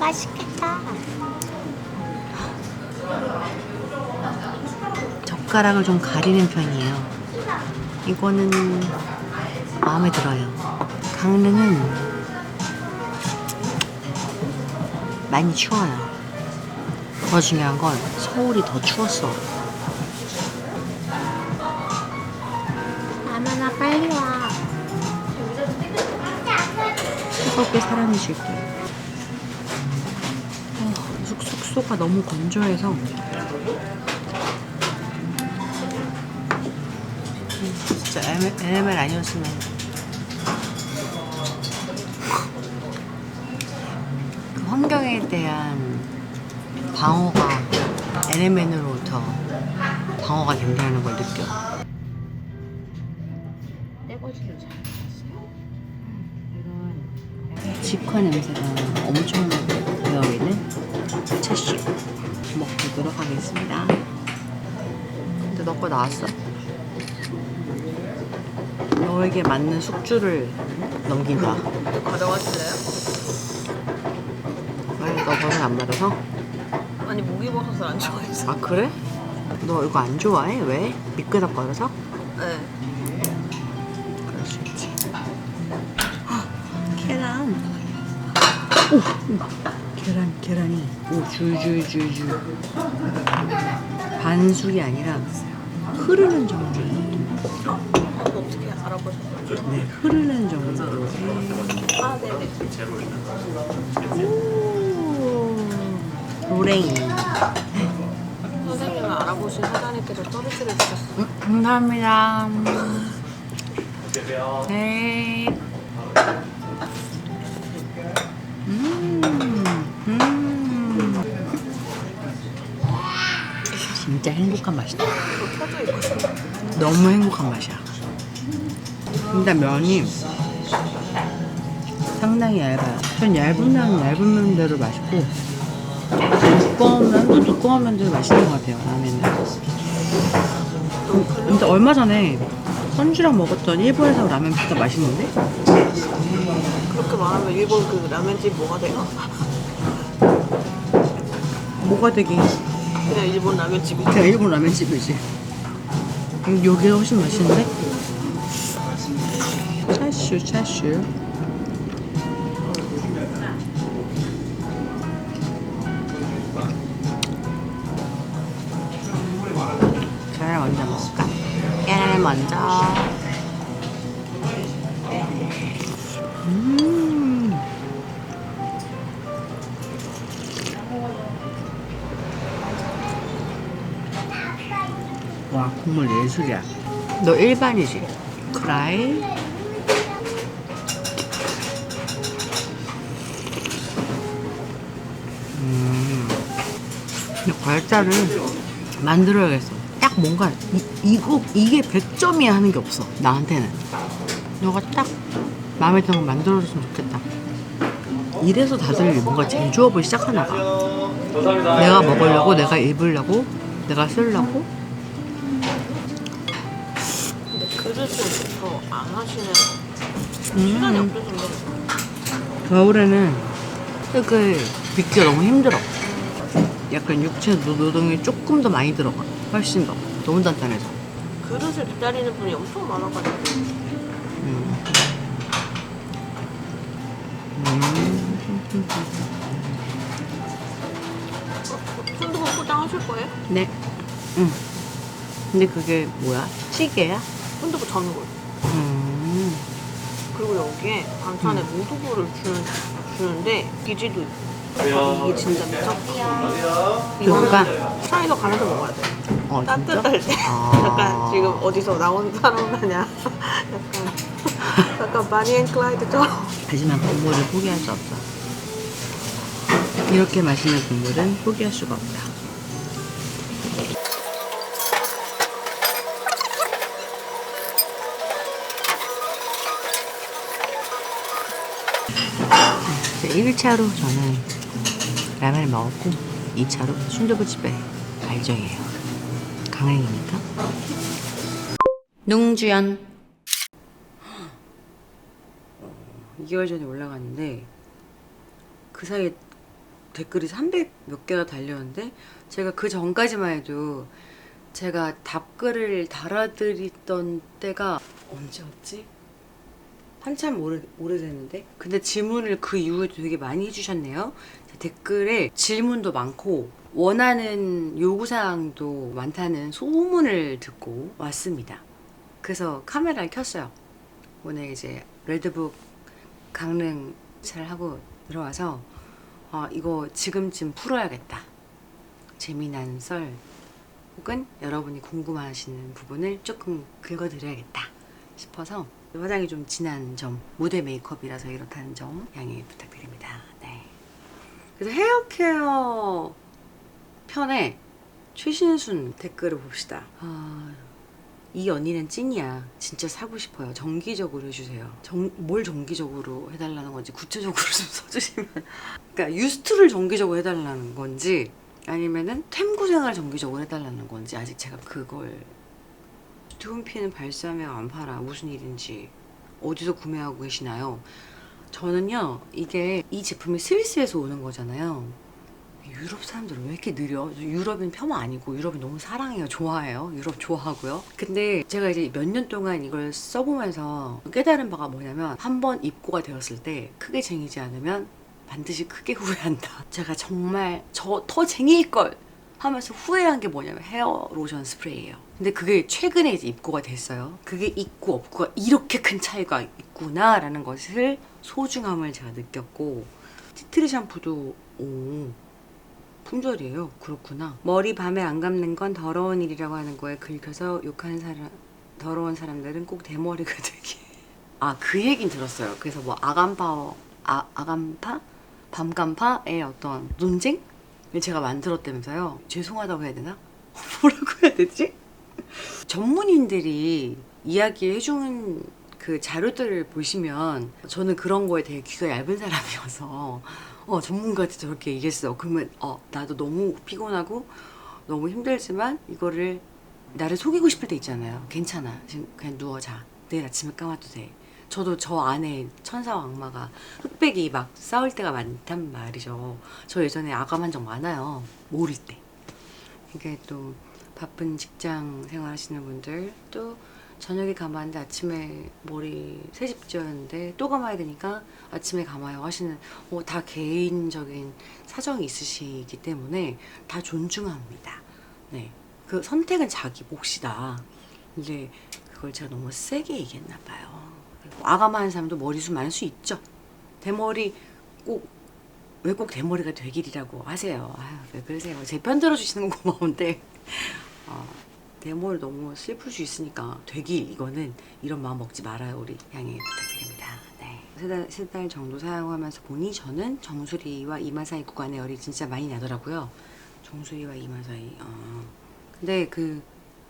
맛있겠다. 젓가락을 좀 가리는 편이에요. 이거는 마음에 들어요. 강릉은 많이 추워요. 더 중요한 건 서울이 더 추웠어. 뜨겁게 사랑해줄게. 어, 숙, 숙소가 너무 건조해서 음, 진짜 LML, 아니었으면 그 환경에 대한 방어가 LMN으로부터 방어가 된다는 걸 느껴. 직화 냄새가 엄청나게 배어있는 채슈 먹도록 하겠습니다. 근데 너거 나왔어. 너에게 맞는 숙주를 넘긴다. 가져가실래요? 왜? 너 버섯 안 맞아서? 아니 목이버섯을 안 좋아해서 아 그래? 너 이거 안 좋아해? 왜? 미끄덕거려서? 네 오, 오, 계란, 계란이 오 줄줄줄줄. 반숙이 아니라 흐르는 정도. 어떻게 알아보셨어요? 네, 흐르는 정도로. 아 네네 오, 노랭이. 선생님은 알아보신 사장님께서 서비스를 주셨어요 음, 감사합니다. 네. 음, 음. 진짜 행복한 맛이다. 너무 행복한 맛이야. 근데 면이 상당히 얇아요. 전 얇은 면 얇은 면대로 맛있고 두꺼운 면도 두꺼운 면대로 맛있는 것 같아요. 라면은. 근데 얼마 전에 선주랑 먹었던 일본에서 라면 진짜 맛있는데? 그렇게 말하면 일본 그 라면집 뭐가 돼요? 뭐가 되게 그냥 일본 라면집이 그냥 일본 라면집이지. 음, 여기가 훨씬 맛있는데? 차슈 차슈. 계란을 먼저 먹을까? 계란을 먼저. 와 국물 예술이야. 너 일반이지? 그라이. 음. 근데 과일자를 만들어야겠어. 딱 뭔가 이, 이거 이게 100점이야 하는 게 없어. 나한테는. 너가 딱 마음에 드는 거 만들어줬으면 좋겠다. 이래서 다들 뭔가 제조업을 시작하나 봐. 내가 먹으려고, 내가 입으려고, 내가 쓰려고. 더안 하시는 시간이 음. 없으신데 겨울에는 흙을 빚기가 너무 힘들어. 약간 육체 노- 노동이 조금 더 많이 들어가. 훨씬 더. 너무 단단해서. 그릇을 기다리는 분이 엄청 많아가지고 음. 음. 순두부 포장하실 거예요? 네. 응. 근데 그게 뭐야? 찌개야? 순두부 전골 음. 그리고 여기에 반찬에 모두부를 주는, 주는데 기지도 있고 이게 진짜 미쳤다 이거는 차에서 가면서 먹어야 돼 어, 진짜? 따뜻할 때 아. 약간 지금 어디서 나온 사람 마냥 약간 약간 바니 앤 클라이드처럼 하지만 국물을 포기할 수 없어. 이렇게 맛있는 국물은 포기할 수가 없다. 1차로 저는 라면을 먹었고 2차로 순두부집에 갈 예정이에요. 강행이니까. 능주연 2개월 전에 올라갔는데 그 사이에 댓글이 300 몇 개가 달렸는데 제가 그 전까지만 해도 제가 답글을 달아드렸던 때가 언제였지? 한참 오래, 오래됐는데? 근데 질문을 그 이후에도 되게 많이 해주셨네요. 댓글에 질문도 많고 원하는 요구사항도 많다는 소문을 듣고 왔습니다. 그래서 카메라를 켰어요. 오늘 이제 레드북 강릉 잘 하고 들어와서 아 이거 지금쯤 풀어야겠다. 재미난 썰 혹은 여러분이 궁금하시는 부분을 조금 긁어드려야겠다 싶어서 화장이 좀 진한 점 무대 메이크업이라서 이렇다는 점 양해 부탁드립니다 네. 그래서 헤어 케어 편에 최신순 댓글을 봅시다 아, 이 언니는 찐이야. 진짜 사고 싶어요. 정기적으로 해주세요. 정, 뭘 정기적으로 해달라는 건지 구체적으로 좀 써주시면. 그러니까 유스트를 정기적으로 해달라는 건지 아니면은 템구생을 정기적으로 해달라는 건지 아직 제가 그걸 두분피는 발사하면 안 팔아. 무슨 일인지 어디서 구매하고 계시나요? 저는요 이게 이 제품이 스위스에서 오는 거잖아요. 유럽 사람들은 왜 이렇게 느려? 유럽인 폄하 아니고 유럽이 너무 사랑해요. 좋아해요. 유럽 좋아하고요. 근데 제가 이제 몇 년 동안 이걸 써보면서 깨달은 바가 뭐냐면 한 번 입고가 되었을 때 크게 쟁이지 않으면 반드시 크게 후회한다. 제가 정말 저 더 쟁일 걸 하면서 후회한 게 뭐냐면 헤어 로션 스프레이예요. 근데 그게 최근에 이제 입고가 됐어요. 그게 있고 없고가 이렇게 큰 차이가 있구나라는 것을 소중함을 제가 느꼈고 티트리 샴푸도 오 품절이에요. 그렇구나. 머리 밤에 안 감는 건 더러운 일이라고 하는 거에 긁혀서 욕하는 사람, 더러운 사람들은 꼭 대머리가 되게. 아, 그 얘긴 들었어요. 그래서 뭐 아간파, 아, 아간파? 밤간파의 어떤 논쟁? 을 제가 만들었다면서요. 죄송하다고 해야 되나? 뭐라고 해야 되지? 전문인들이 이야기해주는 그 자료들을 보시면 저는 그런 거에 되게 귀가 얇은 사람이어서 어 전문가한테 저렇게 얘기했어 그러면 어 나도 너무 피곤하고 너무 힘들지만 이거를 나를 속이고 싶을 때 있잖아요. 괜찮아. 지금 그냥 누워 자. 내일 아침에 감아도 돼. 저도 저 안에 천사와 악마가 흑백이 막 싸울 때가 많단 말이죠. 저 예전에 아감한 적 많아요. 모를 때. 이게 또 바쁜 직장 생활하시는 분들 또 저녁에 감았는데 아침에 머리 새집지었는데 또 감아야 되니까 아침에 감아요 하시는 뭐다 개인적인 사정이 있으시기 때문에 다 존중합니다. 네, 그 선택은 자기 몫이다. 근데 그걸 제가 너무 세게 얘기했나 봐요. 아감하는 사람도 머리숱 많을 수 있죠. 대머리 꼭 왜 꼭 대머리가 되길이라고 하세요. 아유, 왜 그러세요? 제 편 들어주시는 건 고마운데 어, 대머리 너무 슬플 수 있으니까 되길 이거는 이런 마음 먹지 말아요 우리 양해 부탁드립니다. 네. 세달 세 달 정도 사용하면서 보니 저는 정수리와 이마 사이 구간에 열이 진짜 많이 나더라고요. 정수리와 이마 사이. 어. 근데 그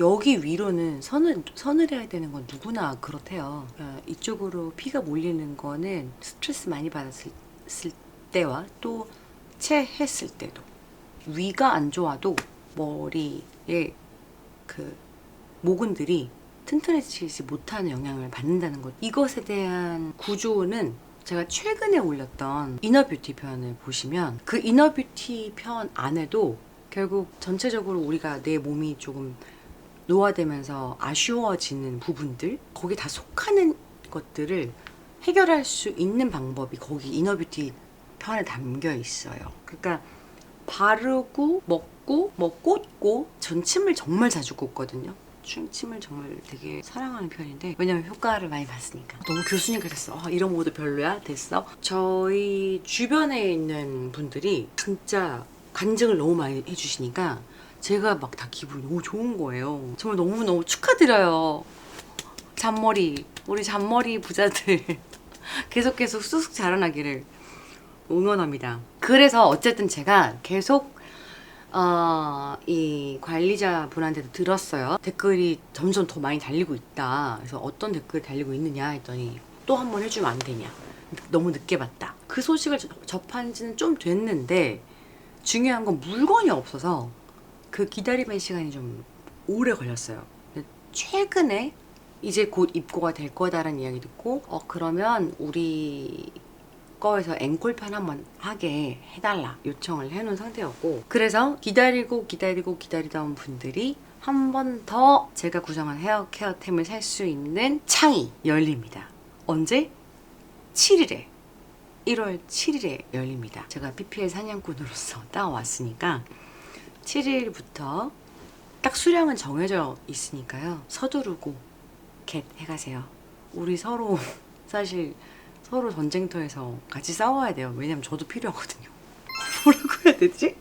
여기 위로는 선을 선을 해야 되는 건 누구나 그렇대요. 그러니까 이쪽으로 피가 몰리는 거는 스트레스 많이 받았을 쓸 때와 또 체했을 때도 위가 안 좋아도 머리에 그 모근들이 튼튼해지지 못하는 영향을 받는다는 것. 이것에 대한 구조는 제가 최근에 올렸던 이너뷰티 편을 보시면 그 이너뷰티 편 안에도 결국 전체적으로 우리가 내 몸이 조금 노화되면서 아쉬워지는 부분들 거기 다 속하는 것들을 해결할 수 있는 방법이 거기 이너뷰티 편에 담겨 있어요. 그러니까 바르고 먹고 뭐 꽂고 전 침을 정말 자주 꽂거든요. 춤- 침을 정말 되게 사랑하는 편인데 왜냐면 효과를 많이 봤으니까. 너무 교수님 같았어. 아, 이런 모드 별로야? 됐어? 저희 주변에 있는 분들이 진짜 간증을 너무 많이 해주시니까 제가 막 다 기분이 너무 좋은 거예요. 정말 너무너무 축하드려요. 잔머리 우리 잔머리 부자들. 계속 계속 쑥쑥 자라나기를 응원합니다. 그래서 어쨌든 제가 계속 어, 이 관리자 분한테도 들었어요. 댓글이 점점 더 많이 달리고 있다. 그래서 어떤 댓글이 달리고 있느냐 했더니 또 한 번 해주면 안 되냐. 너무 늦게 봤다. 그 소식을 저- 접한 지는 좀 됐는데 중요한 건 물건이 없어서 그 기다림의 시간이 좀 오래 걸렸어요. 최근에 이제 곧 입고가 될 거다라는 이야기 듣고 어 그러면 우리 거에서 앵콜편 한번 하게 해달라 요청을 해놓은 상태였고 그래서 기다리고 기다리고 기다리던 분들이 한 번 더 제가 구성한 헤어 케어템을 살 수 있는 창이 열립니다. 언제? 7일에 1월 7일에 열립니다. 제가 PPL 사냥꾼으로서 따왔으니까 7일부터 딱 수량은 정해져 있으니까요. 서두르고 겟 해가세요. 우리 서로 사실 서로 전쟁터에서 같이 싸워야 돼요. 왜냐면 저도 필요하거든요. 뭐라고 해야 되지?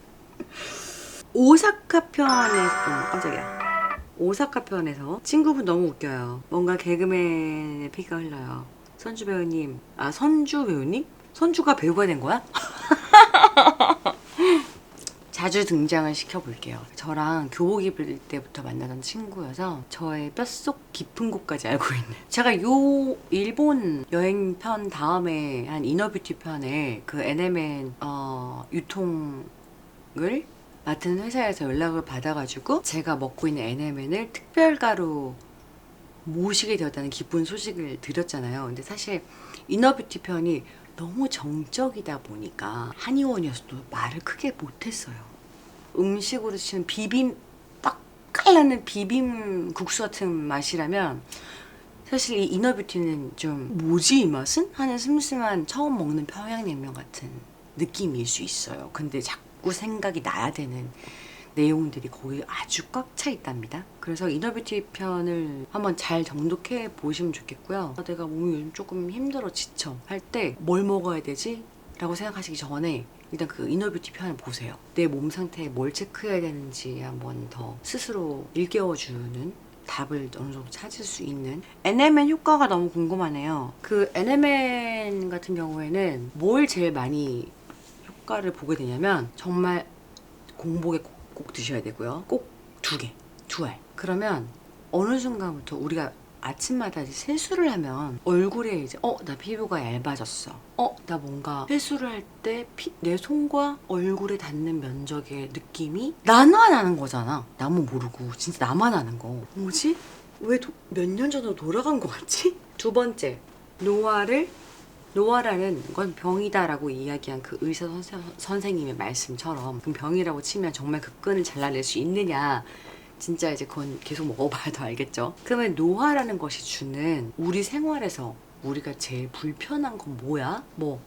오사카 편에서 어, 깜짝이야. 오사카 편에서 친구분 너무 웃겨요. 뭔가 개그맨의 피가 흘러요. 선주 배우님, 아 선주 배우님? 선주가 배우가 된 거야? 자주 등장을 시켜볼게요. 저랑 교복 입을 때부터 만나던 친구여서 저의 뼛속 깊은 곳까지 알고 있는. 제가 요 일본 여행 편 다음에 한 이너뷰티 편에 그 NMN 어, 유통을 맡은 회사에서 연락을 받아가지고 제가 먹고 있는 NMN을 특별가로 모시게 되었다는 기쁜 소식을 드렸잖아요. 근데 사실 이너뷰티 편이 너무 정적이다 보니까 한의원이어서도 말을 크게 못했어요. 음식으로 치는 비빔 딱 깔나는 비빔 국수 같은 맛이라면 사실 이 이너뷰티는 좀 뭐지 이 맛은? 하는 슴슴한 처음 먹는 평양냉면 같은 느낌일 수 있어요. 근데 자꾸 생각이 나야 되는 내용들이 거기 아주 꽉 차 있답니다. 그래서 이너뷰티 편을 한번 잘 정독해 보시면 좋겠고요. 내가 몸이 요즘 조금 힘들어 지쳐 할 때 뭘 먹어야 되지? 라고 생각하시기 전에 일단 그 이너뷰티 편을 보세요. 내 몸 상태에 뭘 체크해야 되는지 한번 더 스스로 일깨워주는 답을 어느 정도 찾을 수 있는 NMN 효과가 너무 궁금하네요. 그 NMN 같은 경우에는 뭘 제일 많이 효과를 보게 되냐면 정말 공복에 꼭, 꼭 드셔야 되고요. 꼭 두 개, 두 알. 그러면 어느 순간부터 우리가 아침마다 이제 세수를 하면 얼굴에 이제 어 나 피부가 얇아졌어. 어 나 뭔가 세수를 할 때 내 손과 얼굴에 닿는 면적의 느낌이 나만 아는 거잖아. 나만 모르고 진짜 나만 아는 거. 뭐지? 왜 몇 년 전으로 돌아간 것 같지? 두 번째 노화를 노화라는 건 병이다라고 이야기한 그 의사 선생, 선생님의 말씀처럼 그 병이라고 치면 정말 그 끈을 잘라낼 수 있느냐 진짜 이제 그건 계속 먹어봐야 더 알겠죠. 그러면 노화라는 것이 주는 우리 생활에서 우리가 제일 불편한 건 뭐야? 뭐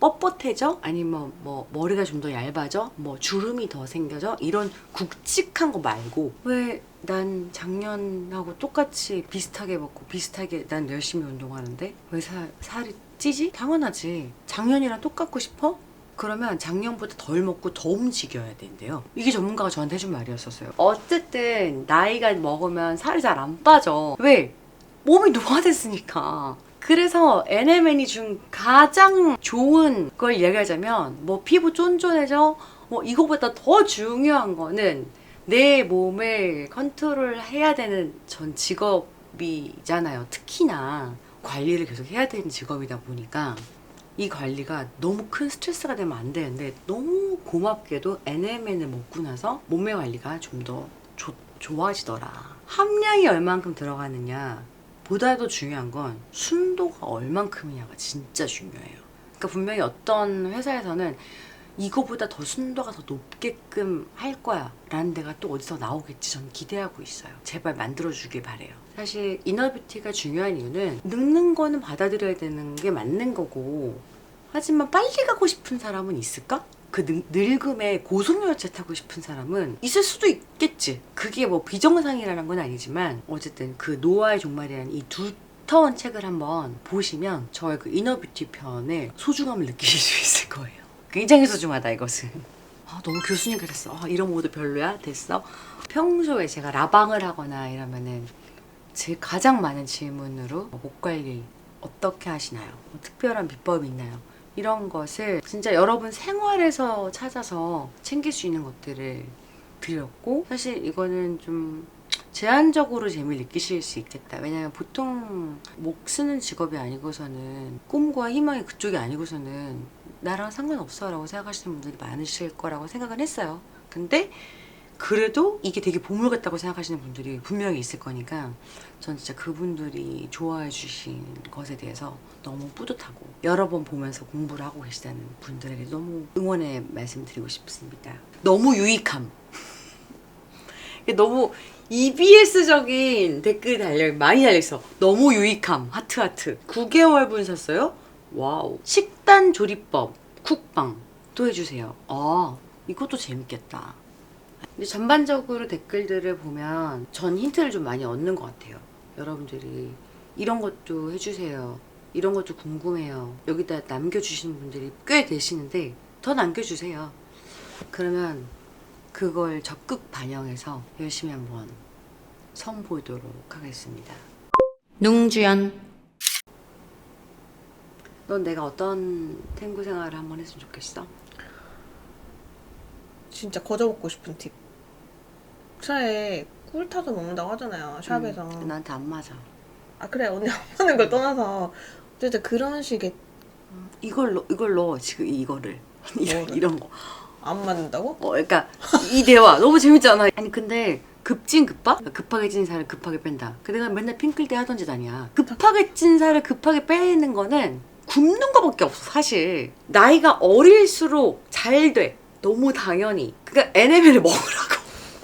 뻣뻣해져? 아니면 뭐 머리가 좀 더 얇아져? 뭐 주름이 더 생겨져? 이런 굵직한 거 말고 왜 난 작년하고 똑같이 비슷하게 먹고 비슷하게 난 열심히 운동하는데 왜 살, 살이 찌지? 당연하지. 작년이랑 똑같고 싶어? 그러면 작년보다 덜 먹고 더 움직여야 된대요. 이게 전문가가 저한테 해준 말이었었어요. 어쨌든 나이가 먹으면 살이 잘 안 빠져. 왜? 몸이 노화됐으니까. 그래서 NMN이 준 가장 좋은 걸 얘기하자면 뭐 피부 쫀쫀해져 뭐 이거보다 더 중요한 거는 내 몸을 컨트롤 해야 되는 전 직업이잖아요. 특히나 관리를 계속 해야 되는 직업이다 보니까 이 관리가 너무 큰 스트레스가 되면 안 되는데 너무 고맙게도 NMN을 먹고 나서 몸의 관리가 좀 더 좋아지더라. 함량이 얼만큼 들어가느냐 보다도 중요한 건 순도가 얼만큼이냐가 진짜 중요해요. 그러니까 분명히 어떤 회사에서는 이거보다 더 순도가 더 높게끔 할 거야. 라는 데가 또 어디서 나오겠지 저는 기대하고 있어요. 제발 만들어주길 바래요. 사실 이너뷰티가 중요한 이유는 늙는 거는 받아들여야 되는 게 맞는 거고 하지만 빨리 가고 싶은 사람은 있을까? 그 늙, 늙음에 고속열차 타고 싶은 사람은 있을 수도 있겠지. 그게 뭐 비정상이라는 건 아니지만 어쨌든 그 노화의 종말이라는 이 두터운 책을 한번 보시면 저의 그 이너뷰티 편의 소중함을 느끼실 수 있을 거예요 굉장히 소중하다 이것은. 아, 너무 교수님 그랬어. 아, 이런 모드 별로야? 됐어? 평소에 제가 라방을 하거나 이러면은 제 가장 많은 질문으로 목 관리 어떻게 하시나요? 뭐 특별한 비법이 있나요? 이런 것을 진짜 여러분 생활에서 찾아서 챙길 수 있는 것들을 드렸고 사실 이거는 좀 제한적으로 재미를 느끼실 수 있겠다. 왜냐면 보통 목 쓰는 직업이 아니고서는 꿈과 희망이 그쪽이 아니고서는 나랑 상관없어 라고 생각하시는 분들이 많으실 거라고 생각을 했어요. 근데 그래도 이게 되게 보물 같다고 생각하시는 분들이 분명히 있을 거니까 전 진짜 그분들이 좋아해 주신 것에 대해서 너무 뿌듯하고 여러 번 보면서 공부를 하고 계시다는 분들에게 너무 응원의 말씀 드리고 싶습니다. 너무 유익함. 너무 EBS적인 댓글 달려 많이 달려있어. 너무 유익함. 하트 하트. 9개월 분 샀어요? 와우. 식단 조리법, 쿡방 또 해주세요. 아 이것도 재밌겠다. 근데 전반적으로 댓글들을 보면 전 힌트를 좀 많이 얻는 것 같아요. 여러분들이 이런 것도 해주세요. 이런 것도 궁금해요. 여기다 남겨주시는 분들이 꽤 되시는데 더 남겨주세요. 그러면 그걸 적극 반영해서 열심히 한번 선보이도록 하겠습니다. 농주연 넌 내가 어떤 탱고 생활을 한번 했으면 좋겠어? 진짜 거저 먹고 싶은 팁. 차에 꿀 타서 먹는다고 하잖아요. 샵에서. 음, 나한테 안 맞아. 아 그래 언니 안 하는 걸 떠나서 어쨌든 그런 식의 이걸 넣, 이걸 넣어 지금 이거를? 이런 거. 안 맞는다고? 어, 그러니까 이 대화 너무 재밌잖아. 아니 근데 급진 급박? 급하게 찐 살을 급하게 뺀다. 그 내가 맨날 핑클 때 하던 짓 아니야. 급하게 찐 살을 급하게 빼는 거는 굶는 거밖에 없어 사실. 나이가 어릴수록 잘 돼. 너무 당연히. 그러니까 NML을 먹으라고.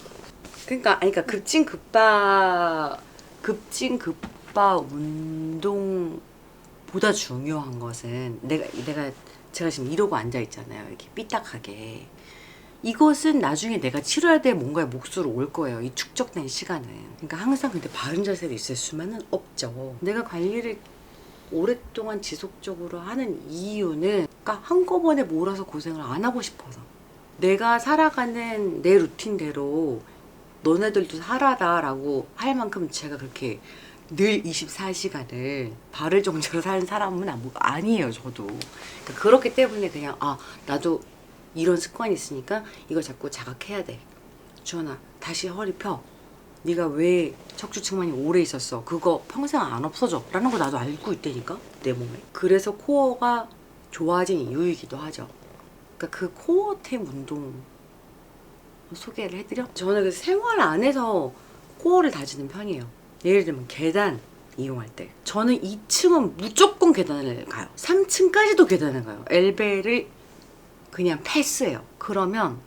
그러니까 아니 그러니까 급진 급박 급진 급박 운동보다 중요한 것은 내가 내가 제가 지금 이러고 앉아 있잖아요. 이렇게 삐딱하게. 이것은 나중에 내가 치러야 될 뭔가의 몫으로 올 거예요. 이 축적된 시간은. 그러니까 항상 근데 바른 자세로 있을 수만은 없죠. 내가 관리를 오랫동안 지속적으로 하는 이유는 그러니까 한꺼번에 몰아서 고생을 안 하고 싶어서. 내가 살아가는 내 루틴대로 너네들도 살아라 라고 할 만큼 제가 그렇게 늘 24시간을 발을 정제로 사는 사람은 아니에요, 저도. 그러니까 그렇기 때문에 그냥, 아, 나도 이런 습관이 있으니까 이걸 자꾸 자각해야 돼. 주원아, 다시 허리 펴. 네가 왜 척추 측만이 오래 있었어? 그거 평생 안 없어져. 라는 거 나도 알고 있다니까, 내 몸에. 그래서 코어가 좋아진 이유이기도 하죠. 그러니까 그 코어템 운동 소개를 해드려? 저는 그 생활 안에서 코어를 다지는 편이에요. 예를 들면 계단 이용할 때 저는 2층은 무조건 계단을 가요. 3층까지도 계단을 가요. 엘베를 그냥 패스해요. 그러면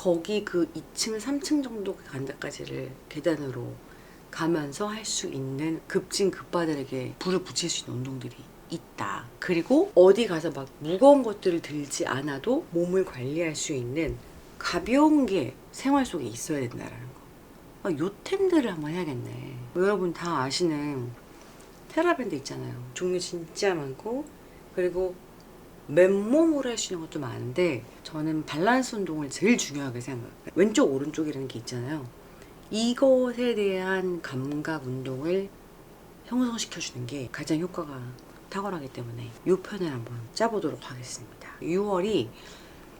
거기 그 2층, 3층 정도 간 데까지를 계단으로 가면서 할 수 있는 급진 급바들에게 불을 붙일 수 있는 운동들이 있다. 그리고 어디 가서 막 무거운 것들을 들지 않아도 몸을 관리할 수 있는 가벼운 게 생활 속에 있어야 된다라는 거. 아, 요템들을 한번 해야겠네. 여러분 다 아시는 테라밴드 있잖아요. 종류 진짜 많고 그리고 맨몸으로 있는 것도 많은데 저는 밸런스 운동을 제일 중요하게 생각해요. 왼쪽 오른쪽이라는 게 있잖아요. 이것에 대한 감각 운동을 형성시켜주는 게 가장 효과가 탁월하기 때문에 이 편을 한번 짜보도록 하겠습니다. 6월이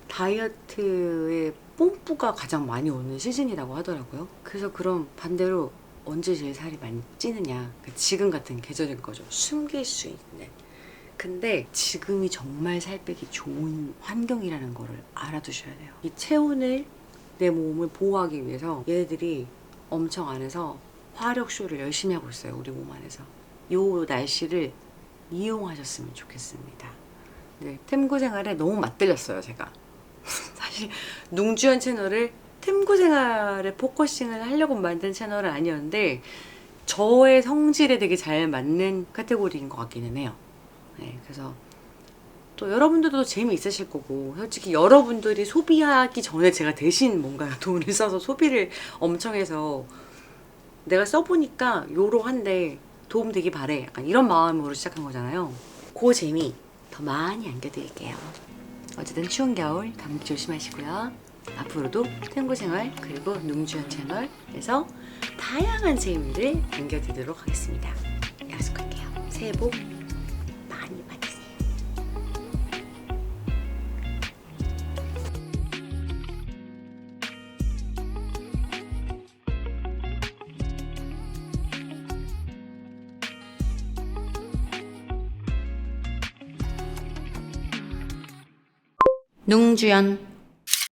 다이어트의 뽐뿌가 가장 많이 오는 시즌이라고 하더라고요. 그래서 그럼 반대로 언제 제일 살이 많이 찌느냐. 그러니까 지금 같은 계절인 거죠. 숨길 수 있는. 근데 지금이 정말 살 빼기 좋은 환경이라는 거를 알아두셔야 돼요. 이 체온을 내 몸을 보호하기 위해서 얘네들이 엄청 안에서 화력 쇼를 열심히 하고 있어요. 우리 몸 안에서. 요 날씨를 이용하셨으면 좋겠습니다. 네, 템고 생활에 너무 맞들렸어요, 제가. 사실 농주연 채널을 템고 생활에 포커싱을 하려고 만든 채널은 아니었는데 저의 성질에 되게 잘 맞는 카테고리인 것 같기는 해요. 네, 그래서 또 여러분들도 재미 있으실 거고 솔직히 여러분들이 소비하기 전에 제가 대신 뭔가 돈을 써서 소비를 엄청 해서 내가 써보니까 요러한데 도움 되기 바래. 약간 이런 마음으로 시작한 거잖아요. 그 재미 더 많이 안겨드릴게요. 어쨌든 추운 겨울 감기 조심하시고요. 앞으로도 탱고 생활 그리고 농주연 채널에서 다양한 재미를 안겨드리도록 하겠습니다. 약속할게요. 새해 복 농주연